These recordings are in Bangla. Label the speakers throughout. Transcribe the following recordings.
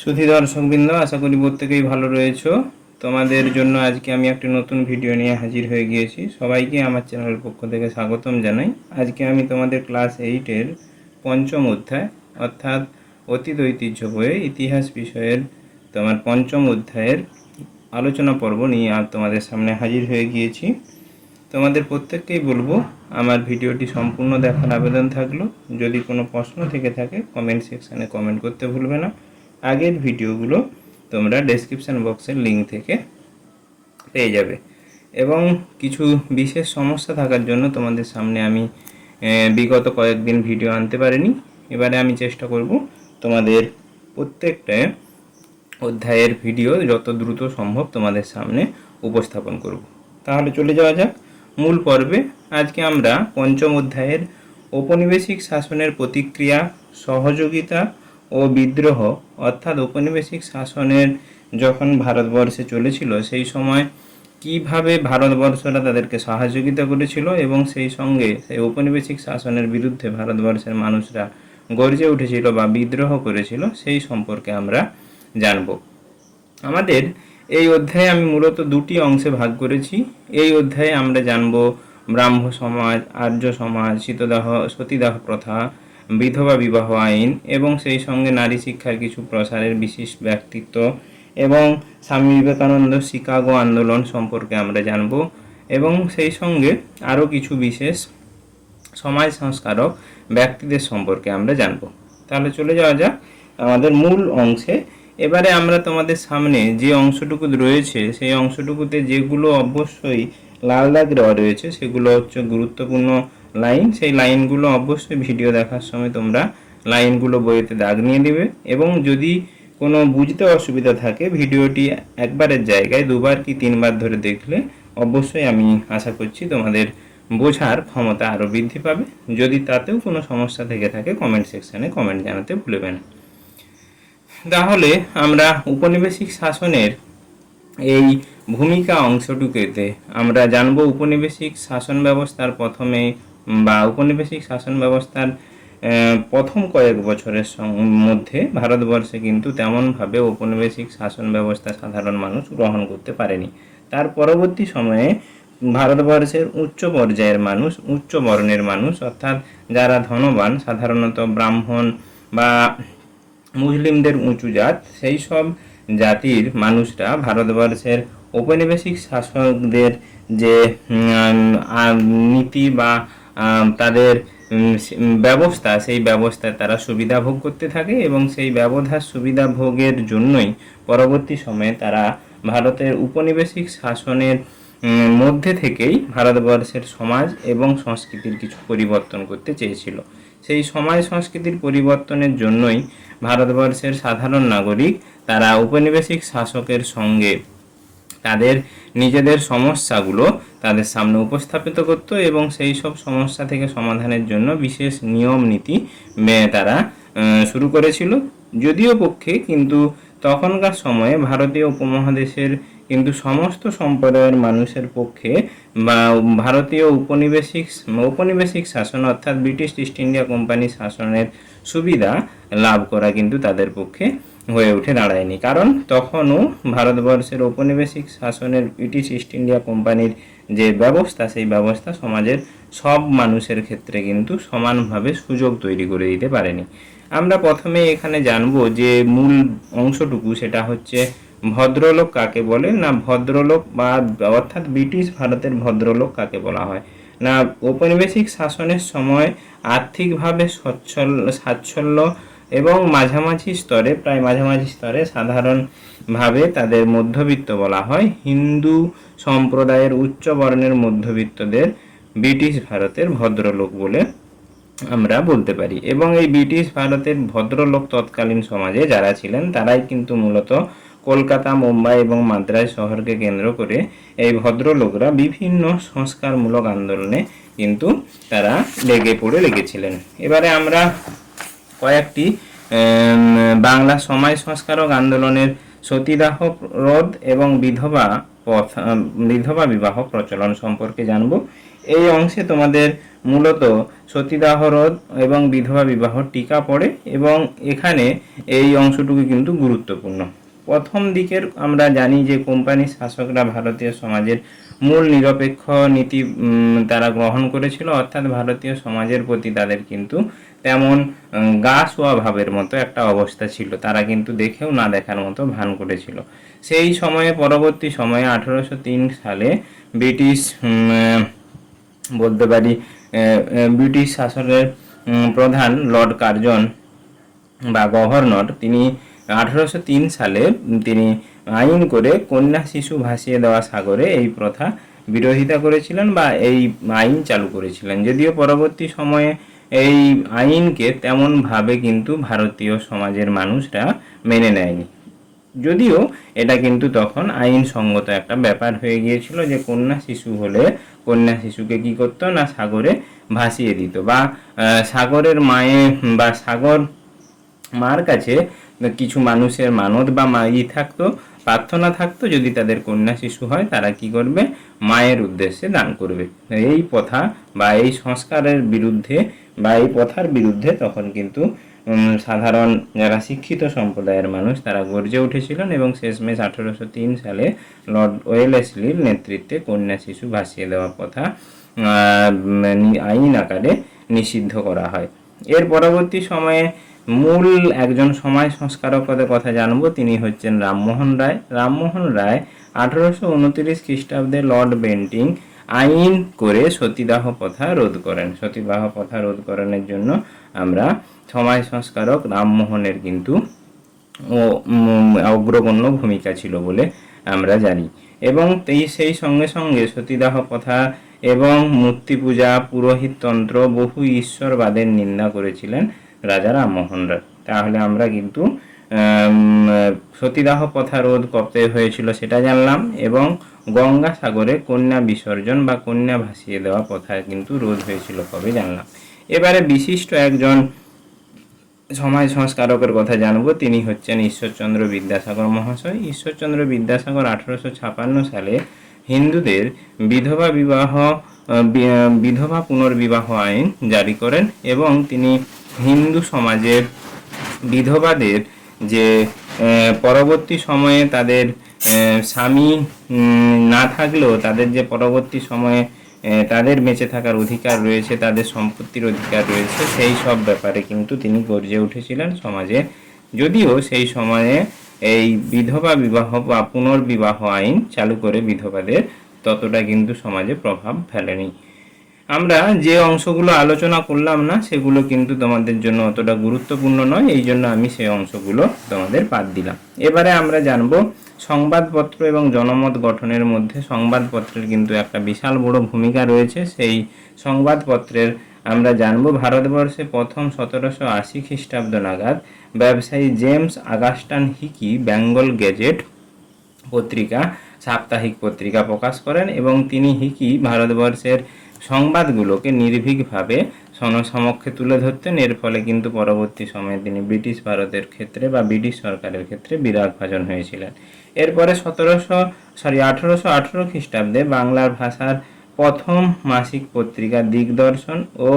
Speaker 1: সুধী দর্শকবৃন্দ আশা করি প্রত্যেকেই ভালো রয়েছো। তোমাদের জন্য আজকে আমি একটি নতুন ভিডিও নিয়ে হাজির হয়ে গিয়েছি। সবাইকে আমার চ্যানেলের পক্ষ থেকে স্বাগতম জানাই। আজকে আমি তোমাদের ক্লাস এইটের পঞ্চম অধ্যায়, অর্থাৎ অতীত ঐতিহ্য বইয়ে ইতিহাস বিষয়ের তোমার পঞ্চম অধ্যায়ের আলোচনা পর্ব নিয়ে আর তোমাদের সামনে হাজির হয়ে গিয়েছি। তোমাদের প্রত্যেককেই বলব, আমার ভিডিওটি সম্পূর্ণ দেখার আবেদন থাকল। যদি কোনো প্রশ্ন থেকে থাকে কমেন্ট সেকশানে কমেন্ট করতে ভুলবে না। আগের ভিডিওগুলো তোমরা ডেসক্রিপশান বক্সের লিঙ্ক থেকে পেয়ে যাবে। এবং কিছু বিশেষ সমস্যা থাকার জন্য তোমাদের সামনে আমি বিগত কয়েকদিন ভিডিও আনতে পারিনি। এবারে আমি চেষ্টা করব তোমাদের প্রত্যেকটা অধ্যায়ের ভিডিও যত দ্রুত সম্ভব তোমাদের সামনে উপস্থাপন করব। তাহলে চলে যাওয়া যাক মূল পর্বে। আজকে আমরা পঞ্চম অধ্যায়ের ঔপনিবেশিক শাসনের প্রতিক্রিয়া, সহযোগিতা ও বিদ্রোহ, অর্থাৎ ঔপনিবেশিক শাসনের যখন ভারতবর্ষে চলেছিল, সেই সময় কীভাবে ভারতবর্ষরা তাদেরকে সহযোগিতা করেছিল এবং সেই সঙ্গে সেই ঔপনিবেশিক শাসনের বিরুদ্ধে ভারতবর্ষের মানুষরা গর্জে উঠেছিল বা বিদ্রোহ করেছিল, সেই সম্পর্কে আমরা জানব। আমাদের এই অধ্যায়ে আমি মূলত দুটি অংশে ভাগ করেছি। এই অধ্যায়ে আমরা জানব ব্রাহ্ম সমাজ আর্য সমাজ শীতদাহ, সতীদাহ প্রথা বিধবা বিবাহ আইন এবং সেই সঙ্গে নারী শিক্ষার কিছু প্রসারের বিশেষ ব্যক্তিত্ব এবং স্বামী বিবেকানন্দ শিকাগো আন্দোলন সম্পর্কে আমরা জানব এবং সেই সঙ্গে আরও কিছু বিশেষ সমাজ সংস্কারক ব্যক্তিদের সম্পর্কে আমরা জানব। তাহলে চলে যাওয়া যাক আমাদের মূল অংশে। এবারে আমরা তোমাদের সামনে যে অংশটুকু রয়েছে, সেই অংশটুকুতে যেগুলো অবশ্যই লাল দাগ রয়েছে, সেগুলো হচ্ছে গুরুত্বপূর্ণ লাইন, সেই লাইনগুলো অবশ্যই ভিডিও দেখার সময় তোমরা লাইনগুলো বইতে দাগ নিয়ে দেবে এবং যদি কোনো বুঝতে অসুবিধা থাকে, ভিডিওটি একবারের জায়গায় দুবার কি তিনবার ধরে দেখলে অবশ্যই আমি আশা করছি তোমাদের বোঝার ক্ষমতা আরও বৃদ্ধি পাবে। যদি তাতেও কোনো সমস্যা থেকে থাকে কমেন্ট সেকশানে কমেন্ট জানাতে ভুলবে না। তাহলে আমরা উপনিবেশিক শাসনের এই ভূমিকা অংশটুকুতে আমরা জানব উপনিবেশিক শাসন ব্যবস্থার প্রথমে বা উপনিবেশিক শাসন ব্যবস্থার প্রথম কয়েক বছরের মধ্যে ভারতবর্ষে কিন্তু তেমনভাবে ঔপনিবেশিক শাসন ব্যবস্থা সাধারণ মানুষ গ্রহণ করতে পারেনি। তার পরবর্তী সময়ে ভারতবর্ষের উচ্চ পর্যায়ের মানুষ, উচ্চ বর্ণের মানুষ, অর্থাৎ যারা ধনবান, সাধারণত ব্রাহ্মণ বা মুসলিমদের উঁচু জাত, সেই সব জাতির মানুষরা ভারতবর্ষের ঔপনিবেশিক শাসকদের যে নীতি বা তাদের ব্যবস্থা, সেই ব্যবস্থায় তারা সুবিধা ভোগ করতে থাকে এবং সেই ব্যবধার সুবিধা ভোগের জন্যই পরবর্তী সময়ে তারা ভারতের উপনিবেশিক শাসনের মধ্যে থেকেই ভারতবর্ষের সমাজ এবং সংস্কৃতির কিছু পরিবর্তন করতে চেয়েছিল। সেই সমাজ সংস্কৃতির পরিবর্তনের জন্যই ভারতবর্ষের সাধারণ নাগরিক তারা উপনিবেশিক শাসকের সঙ্গে তাদের নিজেদের সমস্যাগুলো তাদের সামনে উপস্থাপিত করত এবং সেই সব সমস্যা থেকে সমাধানের জন্য বিশেষ নিয়ম নীতি তারা শুরু করেছিল। যদিও পক্ষে, কিন্তু তখনকার সময়ে ভারতীয় উপমহাদেশের কিন্তু সমস্ত সম্প্রদায়ের মানুষের পক্ষে বা ভারতীয় উপনিবেশিক ঔপনিবেশিক শাসন অর্থাৎ ব্রিটিশ ইস্ট ইন্ডিয়া কোম্পানি শাসনের সুবিধা লাভ করা কিন্তু তাদের পক্ষে হয়ে উঠে দাঁড়ায়নি। কারণ তখনও ভারতবর্ষের ঔপনিবেশিক শাসনের ব্রিটিশ ইস্ট ইন্ডিয়া কোম্পানির যে ব্যবস্থা, সেই ব্যবস্থা সমাজের সব মানুষের ক্ষেত্রে কিন্তু সমানভাবে সুযোগ তৈরি করে দিতে পারেনি। আমরা প্রথমে এখানে জানব যে মূল অংশটুকু, সেটা হচ্ছে ভদ্রলোক কাকে বলে? না, ভদ্রলোক বা অর্থাৎ ব্রিটিশ ভারতের ভদ্রলোক কাকে বলা হয়? না, ঔপনিবেশিক শাসনের সময় আর্থিকভাবে সচ্ছল, সাচ্ছল্য এবং মাঝামাঝি স্তরে, প্রায় মাঝামাঝি স্তরে সাধারণভাবে তাদের মধ্যবিত্ত বলা হয় হিন্দু সম্প্রদায়ের উচ্চ বর্ণের মধ্যবিত্তদের ব্রিটিশ ভারতের ভদ্রলোক বলে আমরা বলতে পারি। এবং এই ব্রিটিশ ভারতের ভদ্রলোক তৎকালীন সমাজে যারা ছিলেন, তারাই কিন্তু মূলত কলকাতা, মুম্বাই এবং মাদ্রাজ শহরকে কেন্দ্র করে এই ভদ্রলোকরা বিভিন্ন সংস্কারমূলক আন্দোলনে কিন্তু তারা লেগে পড়ে লেগেছিলেন। এবারে আমরা কয়েকটি বাংলা সমাজ সংস্কারক আন্দোলনের সতীদাহ রোধ এবং বিধবা পথ বিধবা বিবাহ প্রচলন সম্পর্কে জানব। এই অংশে তোমাদের মূলত সতীদাহ রোধ এবং বিধবা বিবাহ টিকা পড়ে এবং এখানে এই অংশটুকু কিন্তু গুরুত্বপূর্ণ। প্রথম দিকের আমরা জানি যে কোম্পানি শাসকরা ভারতীয় সমাজের মূল নিরপেক্ষ নীতি তারা গ্রহণ করেছিল, অর্থাৎ ভারতীয় সমাজের প্রতি তাদের কিন্তু তেমন গা শোয়া ভাবের মতো একটা অবস্থা ছিল। তারা কিন্তু দেখেও না দেখার মতো ভান করেছিল। সেই সময়ে, পরবর্তী সময়ে, আঠারোশো সালে ব্রিটিশ বলতে পারি ব্রিটিশ শাসনের প্রধান লর্ড কার্জন বা গভর্নর, তিনি আঠারোশো তিন সালে তিনি আইন করে কন্যা শিশু ভাসিয়ে দেওয়া সাগরে এই প্রথা বিরোধিতা করেছিলেন বা এই আইন চালু করেছিলেন। যদিও পরবর্তী সময়ে এই আইনকে তেমনভাবে কিন্তু ভারতীয় সমাজের মানুষরা মেনে নেয়নি। যদিও এটা কিন্তু তখন আইনসঙ্গত একটা ব্যাপার হয়ে গিয়েছিল যে কন্যা শিশু হলে কন্যা শিশুকে কি করতো না সাগরে ভাসিয়ে দিত বা সাগরের মায়ে বা সাগর মার কাছে কিছু মানুষের মানত বা মাই থাকতো প্রার্থনা থাকতো, যদি তাদের কন্যা শিশু হয়, তারা কি করবে? মায়ের উদ্দেশ্যে দান করবে। এই প্রথা বা এই সংস্কারের বিরুদ্ধে বা এই প্রথার বিরুদ্ধে তখন কিন্তু সাধারণ যারা শিক্ষিত সম্প্রদায়ের মানুষ, তারা গর্জে উঠেছিলেন এবং শেষমেশ আঠারোশো তিন সালে লর্ড ওয়েলেসলির নেতৃত্বে কন্যা শিশু ভাসিয়ে দেওয়া প্রথা আইন আকারে নিষিদ্ধ করা হয়। এর পরবর্তী সময়ে মূল একজন সমাজ সংস্কারকদের কথা জানব, তিনি হচ্ছেন রামমোহন রায়। রামমোহন রায় আঠারোশো উনত্রিশ খ্রিস্টাব্দে লর্ড বেন্টিং আইন করে সতীদাহ প্রথা রোধ করেন। সতীদাহ প্রথা রোধকরণের জন্য আমরা সমাজ সংস্কারক রামমোহনের কিন্তু অগ্রগণ্য ভূমিকা ছিল বলে আমরা জানি। এবং সেই সঙ্গে সঙ্গে সতীদাহ প্রথা এবং মূর্তি পূজা পুরোহিততন্ত্র বহু ঈশ্বরবাদের নিন্দা করেছিলেন। রাজা রামমোহন রায় তাহলে আমরা কিন্তু সতীদাহ প্রথা রোধ করতে হয়েছিল সেটা জানলাম এবং গঙ্গা সাগরে কন্যা বিসর্জন বা কন্যা ভাসিয়ে দেওয়া প্রথা কিন্তু রোধ হয়েছিল কবে জানলাম। এবারে বিশিষ্ট একজন সমাজ সংস্কারকের কথা জানব, তিনি হচ্ছেন ঈশ্বরচন্দ্র বিদ্যাসাগর মহাশয়। ঈশ্বরচন্দ্র বিদ্যাসাগর আঠারোশো ছাপান্ন সালে হিন্দুদের বিধবা বিবাহ বিধবা পুনর্বিবাহ আইন জারি করেন এবং তিনি হিন্দু সমাজের বিধবাদের যে পরবর্তী সময়ে তাদের স্বামী না থাকলেও তাদের যে পরবর্তী সময়ে তাদের বেঁচে থাকার অধিকার রয়েছে, তাদের সম্পত্তির অধিকার রয়েছে, সেই সব ব্যাপারে কিন্তু তিনি গর্জে উঠেছিলেন সমাজে। যদিও সেই সময়ে এই বিধবা বিবাহ বা পুনর্বিবাহ আইন চালু করে বিধবাদের, ততটা কিন্তু সমাজে প্রভাব ফেলেনি। আমরা যে অংশগুলো আলোচনা করলাম না, সেগুলো কিন্তু তোমাদের জন্য অতটা গুরুত্বপূর্ণ নয়, এই জন্য আমি সেই অংশগুলো তোমাদের বাদ দিলাম। এবারে আমরা জানব সংবাদপত্র এবং জনমত গঠনের মধ্যে সংবাদপত্রের কিন্তু একটা বিশাল বড় ভূমিকা রয়েছে। সেই সংবাদপত্রের আমরা জানব ভারতবর্ষে প্রথম সতেরোশো আশি খ্রিস্টাব্দ নাগাদ ব্যবসায়ী James Augustus Hicky Bengal Gazette পত্রিকা, সাপ্তাহিক পত্রিকা প্রকাশ করেন এবং তিনি হিকি ভারতবর্ষের সংবাদগুলোকে নির্ভীকভাবে জনসমক্ষে তুলে ধরতেন। এর ফলে কিন্তু পরবর্তী সময়ে তিনি ব্রিটিশ ভারতের ক্ষেত্রে বা ব্রিটিশ সরকারের ক্ষেত্রে বিরাট ভাজন হয়েছিলেন। এরপরে সতেরোশো সরি আঠেরোশো আঠেরো খ্রিস্টাব্দে বাংলার ভাষার প্রথম মাসিক পত্রিকা দিগদর্শন ও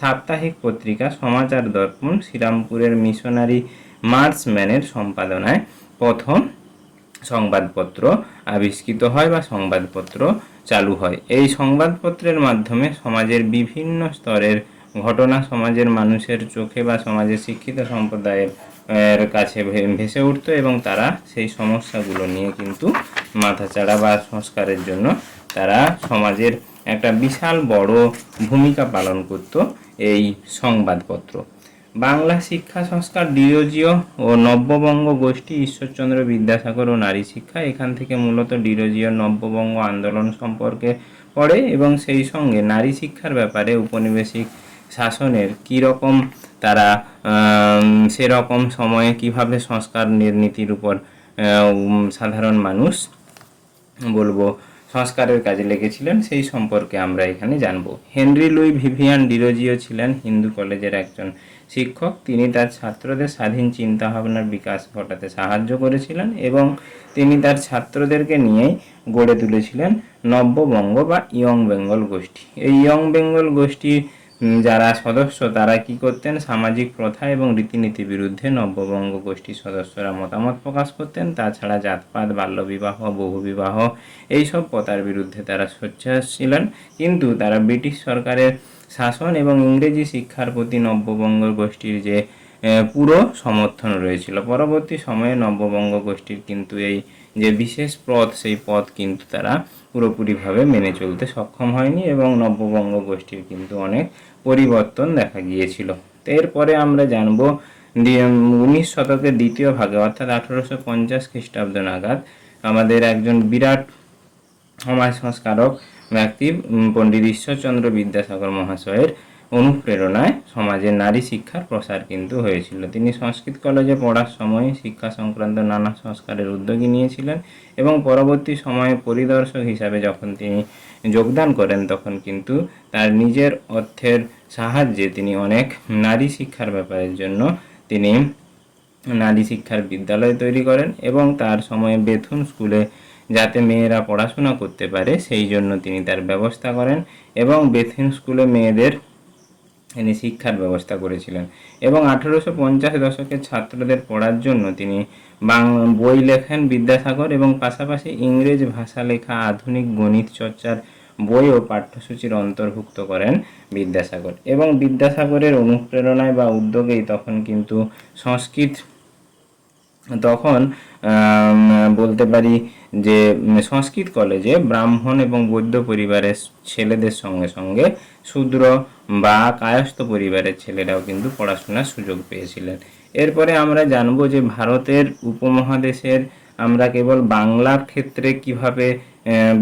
Speaker 1: সাপ্তাহিক পত্রিকা সমাচার দর্পণ শ্রীরামপুরের মিশনারি মার্চম্যানের সম্পাদনায় প্রথম সংবাদপত্র আবিষ্কৃত হয় বা সংবাদপত্র চালু হয়। এই সংবাদপত্রের মাধ্যমে সমাজের বিভিন্ন স্তরের ঘটনা সমাজের মানুষের চোখে বা সমাজের শিক্ষিত সম্প্রদায়ের কাছে ভেসে উঠতো এবং তারা সেই সমস্যাগুলো নিয়ে কিন্তু মাথাচাড়া বা সংস্কারের জন্য তারা সমাজের একটা বিশাল বড় ভূমিকা পালন করত এই সংবাদপত্র। বাংলা শিক্ষা সংস্কার ডিরোজিও ও নব্যবঙ্গ গোষ্ঠী ঈশ্বরচন্দ্র বিদ্যাসাগর ও নারী শিক্ষা এখান থেকে মূলত ডিরোজিও নব্যবঙ্গ আন্দোলন সম্পর্কে পড়ে এবং সেই সঙ্গে নারী শিক্ষার ব্যাপারে উপনিবেশিক শাসনের কীরকম তারা সেরকম সময়ে কীভাবে সংস্কার নীতির উপর সাধারণ মানুষ বলব, সংস্কারের কাজে লেগেছিলেন, সেই সম্পর্কে আমরা এখানে জানব। হেনরি লুই ভিভিয়ান ডিরোজিও ছিলেন হিন্দু কলেজের একজন শিক্ষক তিনি তার ছাত্রদের স্বাধীন চিন্তাভাবনার বিকাশ ঘটাতে সাহায্য করেছিলেন এবং তিনি তার ছাত্রদেরকে নিয়েই গড়ে তুলেছিলেন নব্যবঙ্গ বা ইয়ং বেঙ্গল গোষ্ঠী। এই ইয়ং বেঙ্গল গোষ্ঠীর উম, যারা সদস্য তারা কি করতেন? সামাজিক প্রথা এবং রীতিনীতির বিরুদ্ধে নব্যবঙ্গ গোষ্ঠীর সদস্যরা মতামত প্রকাশ করতেন। তাছাড়া জাতপাত বাল্যবিবাহ বহুবিবাহ এইসব প্রথার বিরুদ্ধে তারা সোচ্চার ছিলেন। কিন্তু তারা ব্রিটিশ সরকারের শাসন এবং ইংরেজি শিক্ষার প্রতি নব্যবঙ্গ গোষ্ঠীর যে পুরো সমর্থন রয়েছিল। পরবর্তী সময়ে নব্যবঙ্গ গোষ্ঠীর কিন্তু এই যে বিশেষ পথ, সেই পথ কিন্তু তারা পুরোপুরিভাবে মেনে চলতে সক্ষম হয়নি এবং নব্যবঙ্গ গোষ্ঠীর কিন্তু অনেক পরিবর্তন দেখা গিয়েছিল। এরপরে আমরা জানব উনিশ শতকের দ্বিতীয় ভাগে, অর্থাৎ আঠারোশো পঞ্চাশ খ্রিস্টাব্দ নাগাদ, আমাদের একজন বিরাট সমাজ সংস্কারক ব্যক্তি পণ্ডিত ঈশ্বরচন্দ্র বিদ্যাসাগর মহাশয়ের অনুপ্রেরণায় সমাজের নারী শিক্ষার প্রসার কিন্তু হয়েছিল। তিনি সংস্কৃত কলেজে পড়ার সময় শিক্ষা সংক্রান্ত নানা সংস্কারের উদ্যোগী নিয়েছিলেন এবং পরবর্তী সময়ে পরিদর্শক হিসাবে যখন তিনি যোগদান করেন, তখন কিন্তু তার নিজের অর্থের সাহায্যে তিনি অনেক নারী শিক্ষার ব্যাপারের জন্য তিনি নারী শিক্ষার বিদ্যালয় তৈরি করেন এবং তার সময়ে বেথুন স্কুলে যাতে মেয়েরা পড়াশোনা করতে পারে, সেই জন্য তিনি তার ব্যবস্থা করেন এবং বেথিন স্কুলে মেয়েদের তিনি শিক্ষার ব্যবস্থা করেছিলেন। এবং আঠেরোশো পঞ্চাশ দশকের ছাত্রদের পড়ার জন্য তিনি বই লেখেন বিদ্যাসাগর এবং পাশাপাশি ইংরেজ ভাষা লেখা আধুনিক গণিত চর্চার বই ও পাঠ্যসূচির অন্তর্ভুক্ত করেন বিদ্যাসাগর। এবং বিদ্যাসাগরের অনুপ্রেরণায় বা উদ্যোগেই তখন কিন্তু সংস্কৃত তখন বলতে পারি যে সংস্কৃত কলেজে ব্রাহ্মণ এবং বৌদ্ধ পরিবারের ছেলেদের সঙ্গে সঙ্গে শূদ্র বা কায়স্থ পরিবারের ছেলেরাও কিন্তু পড়াশোনার সুযোগ পেয়েছিলেন। এরপরে আমরা জানব যে ভারতের উপমহাদেশের আমরা কেবল বাংলার ক্ষেত্রে কীভাবে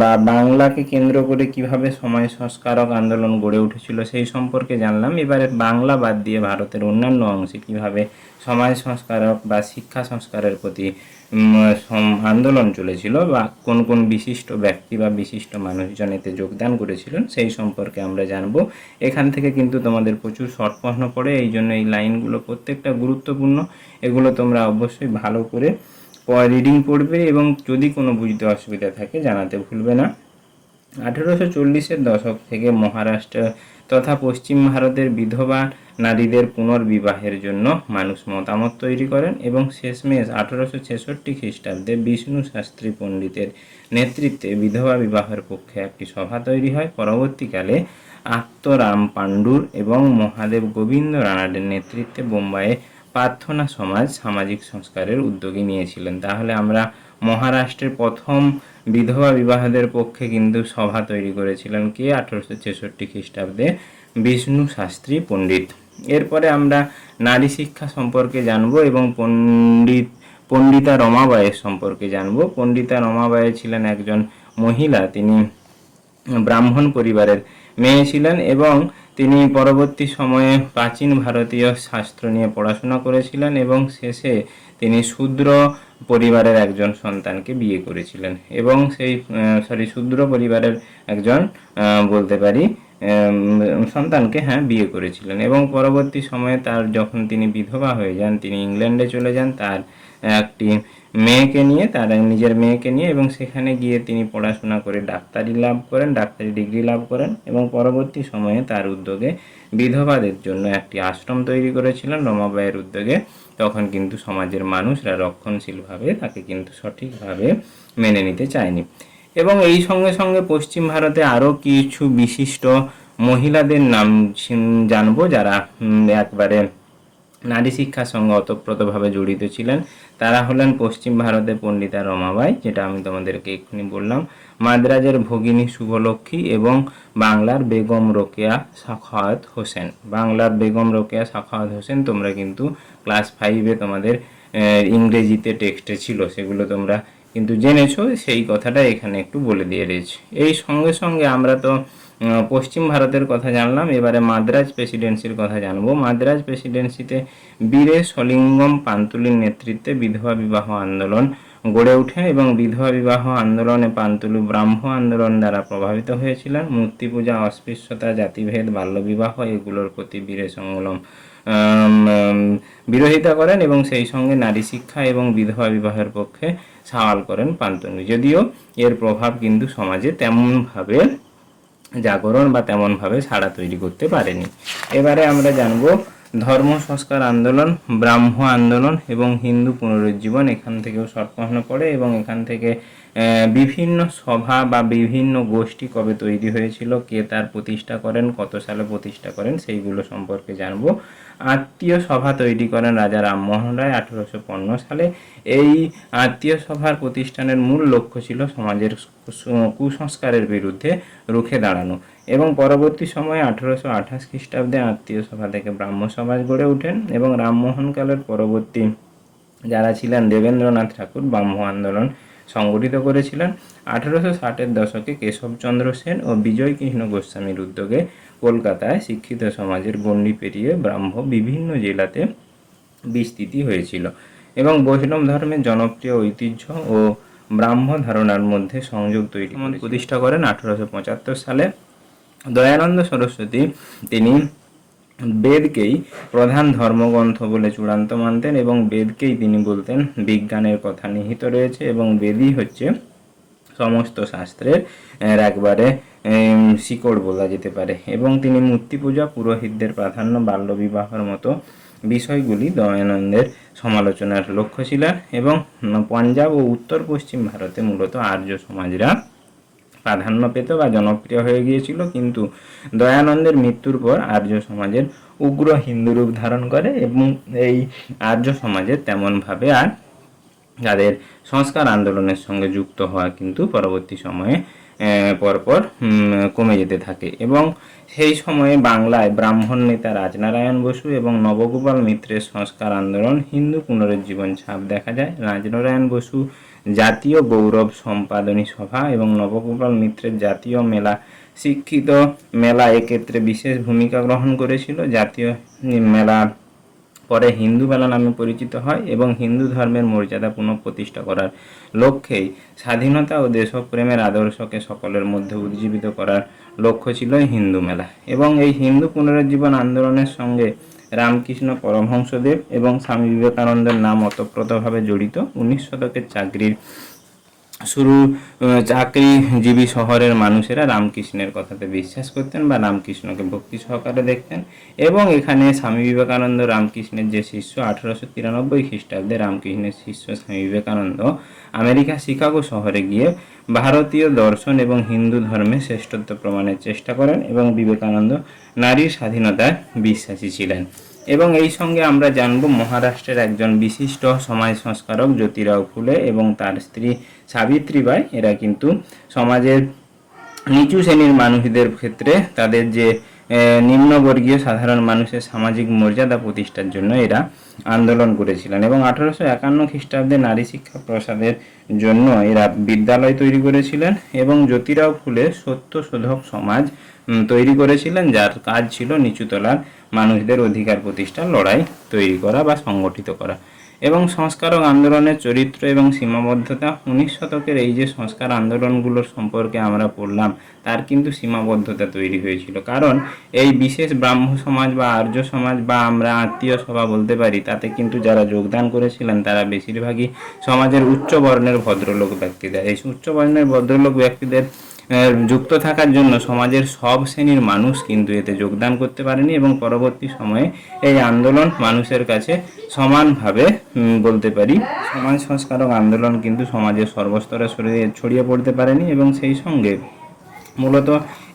Speaker 1: বা বাংলাকে কেন্দ্র করে কীভাবে সমাজ সংস্কারক আন্দোলন গড়ে উঠেছিল সেই সম্পর্কে জানলাম। এবারে বাংলা বাদ দিয়ে ভারতের অন্যান্য অংশে কীভাবে সমাজ সংস্কারক বা শিক্ষা সংস্কারের প্রতি আন্দোলন চলেছিল বা কোন কোন বিশিষ্ট ব্যক্তি বা বিশিষ্ট মানুষজন এতে যোগদান করেছিলেন সেই সম্পর্কে আমরা জানব। এখান থেকে কিন্তু তোমাদের প্রচুর শর্ট প্রশ্ন পড়ে এই জন্য এই লাইনগুলো প্রত্যেকটা গুরুত্বপূর্ণ। এগুলো তোমরা অবশ্যই ভালো করে রিডিং পড়বে এবং যদি কোনো বুঝতে অসুবিধা থাকে জানাতে ভুলবে না। আঠেরোশো চল্লিশের দশক থেকে মহারাষ্ট্র তথা পশ্চিম ভারতের বিধবা নারীদের পুনর্বিবাহের জন্য মানুষ মতামত তৈরি করেন এবং শেষমেশ আঠেরোশো ছেষট্টি খ্রিস্টাব্দে বিষ্ণু শাস্ত্রী পণ্ডিতের নেতৃত্বে বিধবা বিবাহের পক্ষে একটি সভা তৈরি হয়। পরবর্তীকালে আত্মরাম পাণ্ডুর এবং মহাদেব গোবিন্দ রানাডের নেতৃত্বে বোম্বাইয়ে প্রার্থনা সমাজ সামাজিক সংস্কারের উদ্যোগী নিয়েছিলেন। তাহলে আমরা মহারাষ্ট্রের প্রথম বিধবা বিবাহদের পক্ষে কিন্তু সভা তৈরি করেছিলেন কে? আঠারোশো ছেষট্টি খ্রিস্টাব্দে বিষ্ণু শাস্ত্রী পণ্ডিত। এরপরে আমরা নারী শিক্ষা সম্পর্কে জানব এবং পণ্ডিত, পণ্ডিতা রমাবাইয়ের সম্পর্কে জানব। পণ্ডিতা রমাবাই ছিলেন একজন মহিলা, তিনি ব্রাহ্মণ পরিবারের মেয়ে ছিলেন এবং তিনি পরবর্তী সময়ে প্রাচীন ভারতীয় শাস্ত্র নিয়ে পড়াশোনা করেছিলেন এবং শেষে তিনি শূদ্র পরিবারের একজন সন্তানকে বিয়ে করেছিলেন। এবং সেই সরি শূদ্র পরিবারের একজন বলতে পারি সন্তানকে হ্যাঁ বিয়ে করেছিলেন। এবং পরবর্তী সময়ে তার, যখন তিনি বিধবা হয়ে যান, তিনি ইংল্যান্ডে চলে যান, তার একটি মেয়েকে নিয়ে, তার নিজের মেয়েকে নিয়ে এবং সেখানে গিয়ে তিনি পড়াশোনা করে ডাক্তারি লাভ করেন, ডাক্তারি ডিগ্রি লাভ করেন এবং পরবর্তী সময়ে তার উদ্যোগে বিধবাদের জন্য একটি আশ্রম তৈরি করেছিলেন। রমাবাইয়ের উদ্যোগে তখন কিন্তু সমাজের মানুষরা রক্ষণশীলভাবে তাকে কিন্তু সঠিকভাবে মেনে নিতে চায়নি। এবং এই সঙ্গে সঙ্গে পশ্চিম ভারতে আরও কিছু বিশিষ্ট মহিলাদের নাম জানব যারা একবারে নারী শিক্ষার সঙ্গে ওতপ্রোতভাবে জড়িত ছিলেন, তারা হলেন পশ্চিম ভারতের পণ্ডিতা রমাবাই, যেটা আমি তোমাদেরকে এক্ষুনি বললাম, মাদ্রাজের ভগিনী শুভলক্ষ্মী এবং বাংলার বেগম রোকেয়া সাখাওয়াত হোসেন। বাংলার বেগম রোকেয়া সাখাওয়াত হোসেন তোমরা কিন্তু ক্লাস ফাইভে তোমাদের ইংরেজিতে টেক্সটে ছিল, সেগুলো তোমরা কিন্তু জেনেছো, সেই কথাটা এখানে একটু বলে দিয়ে রয়েছে এই সঙ্গে সঙ্গে আমরা তো পশ্চিম ভারতের কথা জানলাম, এবারে মাদ্রাজ প্রেসিডেন্সির কথা জানব। মাদ্রাজ প্রেসিডেন্সিতে বীরে সলিঙ্গম পান্তুলির নেতৃত্বে বিধবা বিবাহ আন্দোলন গড়ে ওঠেন এবং বিধবা বিবাহ আন্দোলনে পান্তুলু ব্রাহ্ম আন্দোলন দ্বারা প্রভাবিত হয়েছিলেন। মূর্তি পূজা, অস্পৃশ্যতা, জাতিভেদ বাল্যবিবাহ এগুলোর প্রতি বীরে সংলম বিরোধিতা করেন এবং সেই সঙ্গে নারী শিক্ষা এবং বিধবা বিবাহের পক্ষে সওয়াল করেন পান্তনু যদিও এর প্রভাব কিন্তু সমাজে তেমনভাবে জাগরণ বা তেমনভাবে সাড়া তৈরি করতে পারেনি। এবারে আমরা জানব ধর্ম, সংস্কার আন্দোলন, ব্রাহ্ম আন্দোলন এবং হিন্দু পুনরুজ্জীবন এখান থেকেও শর্ট পড়ে এবং এখান থেকে বিভিন্ন সভা বা বিভিন্ন গোষ্ঠী কবে তৈরি হয়েছিল, কে তার প্রতিষ্ঠা করেন, কত সালে প্রতিষ্ঠা করেন, সেইগুলো সম্পর্কে জানব। আত্মীয় সভা তৈরি করেন রাজা রামমোহন রায় আঠেরোশো পনেরো সালে। এই আত্মীয় সভার প্রতিষ্ঠানের মূল লক্ষ্য ছিল সমাজের কুসংস্কারের বিরুদ্ধে রুখে দাঁড়ানো এবং পরবর্তী সময়ে আঠেরোশো আঠাশ খ্রিস্টাব্দে আত্মীয় সভা থেকে ব্রাহ্ম সমাজ গড়ে ওঠেন এবং রামমোহনকালের পরবর্তী যারা ছিলেন দেবেন্দ্রনাথ ঠাকুর ব্রাহ্ম আন্দোলন সংগঠিত করেছিলেন আঠেরোশো ষাটের দশকে কেশবচন্দ্র সেন ও বিজয় কৃষ্ণ গোস্বামীর উদ্যোগে কলকাতায় শিক্ষিত সমাজের গণ্ডি পেরিয়ে ব্রাহ্ম বিভিন্ন জেলাতে বিস্তৃতি হয়েছিল এবং বৈষ্ণব ধর্মের জনপ্রিয় ঐতিহ্য ও ব্রাহ্ম ধারণার মধ্যে সংযোগ তৈরি প্রতিষ্ঠা করেন আঠারোশো পঁচাত্তর সালে দয়ানন্দ সরস্বতী। তিনি বেদকেই প্রধান ধর্মগ্রন্থ বলে চূড়ান্ত মানতেন এবং বেদকেই তিনি বলতেন, বিজ্ঞানের কথা নিহিত রয়েছে এবং বেদই হচ্ছে সমস্ত শাস্ত্রের একবারে শিকড় বলা যেতে পারে। এবং তিনি মূর্তি পূজা পুরোহিতদের প্রাধান্য, বাল্যবিবাহের মতো বিষয়গুলি দয়ানন্দের সমালোচনার লক্ষ্য ছিলেন এবং পাঞ্জাব ও উত্তর পশ্চিম ভারতে মূলত আর্য সমাজরা প্রাধান্য পেত বা জনপ্রিয় হয়ে গিয়েছিল, কিন্তু দয়ানন্দের মৃত্যুর পর আর্য সমাজের উগ্র হিন্দু রূপ ধারণ করে এবং এই আর্য সমাজে তেমনভাবে আর যাদের সংস্কার আন্দোলনের সঙ্গে যুক্ত হওয়া কিন্তু পরবর্তী সময়ে পরপর কমে যেতে থাকে এবং সেই সময়ে বাংলায় ব্রাহ্মণ নেতা রাজনারায়ণ বসু এবং নবগোপাল মিত্রের সংস্কার আন্দোলন হিন্দু পুনরুজ্জীবন ছাপ দেখা যায়। রাজনারায়ণ বসু জাতীয় গৌরব সম্পাদনী সভা এবং নবগোপাল মিত্রের জাতীয় মেলা। শিক্ষিত মেলা এক্ষেত্রে বিশেষ ভূমিকা গ্রহণ করেছিল। জাতীয় মেলা পরে হিন্দু মেলা নামে পরিচিত হয় এবং হিন্দু ধর্মের মর্যাদা পুনঃপ্রতিষ্ঠা করার লক্ষ্যেই স্বাধীনতা ও দেশপ্রেমের আদর্শকে সকলের মধ্যে উজ্জীবিত করার লক্ষ্য ছিল হিন্দু মেলা। এবং এই হিন্দু পুনরুজ্জীবন আন্দোলনের সঙ্গে রামকৃষ্ণ পরমহংসদেব এবং স্বামী বিবেকানন্দের নাম অতপ্রতভাবে জড়িত উনিশ শতকের চাকরির শুরু চাকরিজীবী শহরের মানুষেরা রামকৃষ্ণের কথাতে বিশ্বাস করতেন বা রামকৃষ্ণকে ভক্তি সহকারে দেখতেন এবং এখানে স্বামী বিবেকানন্দ রামকৃষ্ণের যে শিষ্য আঠারোশো তিরানব্বই খ্রিস্টাব্দে রামকৃষ্ণের শিষ্য স্বামী বিবেকানন্দ আমেরিকা শিকাগো শহরে গিয়ে ভারতীয় দর্শন এবং হিন্দু ধর্মে শ্রেষ্ঠত্ব প্রমাণের চেষ্টা করেন এবং বিবেকানন্দ নারীর স্বাধীনতায় বিশ্বাসী ছিলেন। এবং এই সঙ্গে আমরা জানব মহারাষ্ট্রের একজন বিশিষ্ট সমাজ সংস্কারক জ্যোতিরাও ফুলে এবং তার স্ত্রী সাবিত্রীবাই এরা কিন্তু সমাজের নিচু শ্রেণির মানুষদের ক্ষেত্রে তাদের যে নিম্নবর্গীয় সাধারণ মানুষের সামাজিক মর্যাদা প্রতিষ্ঠার জন্য এরা আন্দোলন করেছিলেন এবং আঠারোশো একান্ন খ্রিস্টাব্দে নারী শিক্ষা প্রসাদের জন্য এরা বিদ্যালয় তৈরি করেছিলেন এবং জ্যোতিরাও ফুলে সত্য শোধক সমাজ তৈরি করেছিলেন, যার কাজ ছিল নিচুতলার মানুষদের অধিকার প্রতিষ্ঠার লড়াই তৈরি করা বা সংগঠিত করা। এবং সংস্কারক আন্দোলনের চরিত্র এবং সীমাবদ্ধতা, উনিশ শতকের এই যে সংস্কার আন্দোলনগুলোর সম্পর্কে আমরা পড়লাম, তার কিন্তু সীমাবদ্ধতা তৈরি হয়েছিল। কারণ এই বিশেষ ব্রাহ্ম সমাজ বা আর্য সমাজ বা আমরা আত্মীয় সভা বলতে পারি, তাতে কিন্তু যারা যোগদান করেছিলেন, তারা বেশিরভাগই সমাজের উচ্চ বর্ণের ভদ্রলোক ব্যক্তিদের। এই উচ্চ বর্ণের ভদ্রলোক ব্যক্তিদের যুক্ত থাকার জন্য সমাজের সব শ্রেণির মানুষ কিন্তু এতে যোগদান করতে পারেনি এবং পরবর্তী সময়ে এই আন্দোলন মানুষের কাছে সমানভাবে বলতে পারি সমাজ সংস্কারক আন্দোলন কিন্তু সমাজের সর্বস্তরে ছড়িয়ে ছড়িয়ে পড়তে পারেনি এবং সেই সঙ্গে মূলত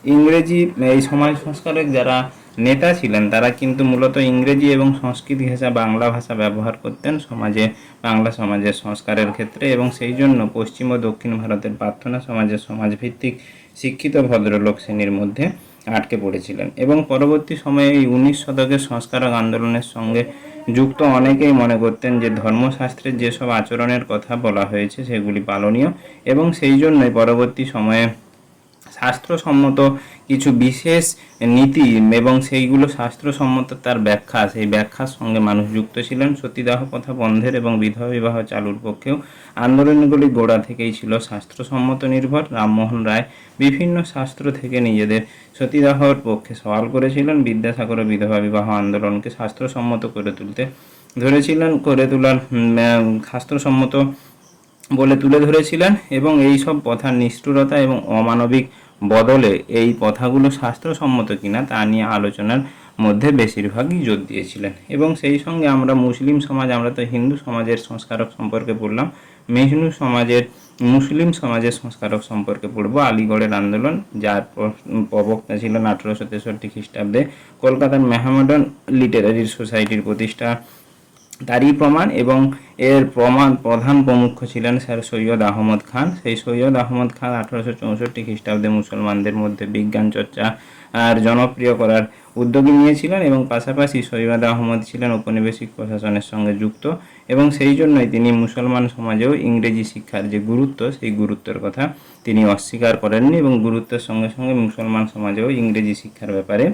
Speaker 1: ইংরেজি, এই সমাজ সংস্কারক যারা নেতা ছিলেন, তারা কিন্তু মূলত ইংরেজি এবং সংস্কৃত ভাষা বাংলা ভাষা ব্যবহার করতেন সমাজে, বাংলা সমাজের সংস্কারের ক্ষেত্রে এবং সেই জন্য পশ্চিম ও দক্ষিণ ভারতের প্রার্থনা সমাজের সমাজভিত্তিক শিক্ষিত ভদ্রলোক শ্রেণির মধ্যে আটকে পড়েছিলেন এবং পরবর্তী সময়ে এই উনিশ শতকের সংস্কারক আন্দোলনের সঙ্গে যুক্ত অনেকেই মনে করতেন যে ধর্মশাস্ত্রের যেসব আচরণের কথা বলা হয়েছে সেগুলি পালনীয় এবং সেই জন্যই পরবর্তী সময়ে শাস্ত্রসম্মত কিছু বিশেষ নীতি এবং সেইগুলো শাস্ত্রসম্মত তার ব্যাখ্যা। সেই ব্যাখ্যার সঙ্গে মানুষ যুক্ত ছিলেন। সতীদাহ প্রথা বন্ধের এবং বিধবা বিবাহ চালুর পক্ষেও আন্দোলনগুলি গোড়া থেকেই ছিল শাস্ত্রসম্মত নির্ভর। রামমোহন রায় বিভিন্ন শাস্ত্র থেকে নিজেদের সতীদাহর পক্ষে সওয়াল করেছিলেন। বিদ্যাসাগর বিধবা বিবাহ আন্দোলনকে শাস্ত্রসম্মত করে তুলতে ধরেছিলেন। করে তোলার শাস্ত্রসম্মত বলে তুলে ধরেছিলেন এবং এই সব প্রথার নিষ্ঠুরতা এবং অমানবিক বদলে এই প্রথাগুলো শাস্ত্রসম্মত কিনা তা নিয়ে আলোচনার মধ্যে বেশিরভাগই জোর দিয়েছিলেন। এবং সেই সঙ্গে আমরা মুসলিম সমাজ, আমরা তো হিন্দু সমাজের সংস্কারক সম্পর্কে পড়লাম মেহনু সমাজের, মুসলিম সমাজের সংস্কারক সম্পর্কে পড়ব আলিগড়ের আন্দোলন, যার প্রবক্তা ছিলেন আঠেরোশো তেষট্টি খ্রিস্টাব্দে কলকাতার মেহামডন লিটারারি সোসাইটির প্রতিষ্ঠা তারই প্রমাণ এবং এর প্রমাণ প্রধান প্রমুখ ছিলেন স্যার সৈয়দ আহমদ খান। সেই সৈয়দ আহমদ খান আঠারোশো চৌষট্টি খ্রিস্টাব্দে মুসলমানদের মধ্যে বিজ্ঞান চর্চা আর জনপ্রিয় করার উদ্যোগী নিয়েছিলেন এবং পাশাপাশি সৈয়দ আহমদ ছিলেন ঔপনিবেশিক প্রশাসনের সঙ্গে যুক্ত এবং সেই জন্যই তিনি মুসলমান সমাজেও ইংরেজি শিক্ষার যে গুরুত্ব, সেই গুরুত্বের কথা তিনি অস্বীকার করেননি এবং গুরুত্বের সঙ্গে সঙ্গে মুসলমান সমাজেও ইংরেজি শিক্ষার ব্যাপারে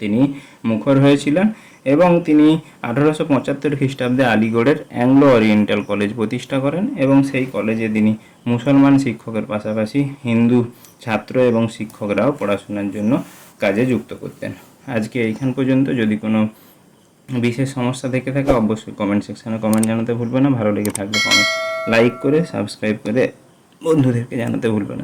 Speaker 1: তিনি মুখর হয়েছিলেন। এবং তিনি আঠারোশো পঁচাত্তর খ্রিস্টাব্দে আলিগড়ের অ্যাংলো ওরিয়েন্টাল কলেজ প্রতিষ্ঠা করেন এবং সেই কলেজে তিনি মুসলমান শিক্ষকের পাশাপাশি হিন্দু ছাত্র এবং শিক্ষকরাও পড়াশোনার জন্য কাজে যুক্ত করতেন। আজকে এইখান পর্যন্ত। যদি কোনো বিশেষ সমস্যা থেকে থাকে, অবশ্যই কমেন্ট সেকশানে কমেন্ট জানাতে ভুলবে না। ভালো লেগে থাকলে কমেন্ট লাইক করে সাবস্ক্রাইব করে বন্ধুদেরকে জানাতে ভুলবে না।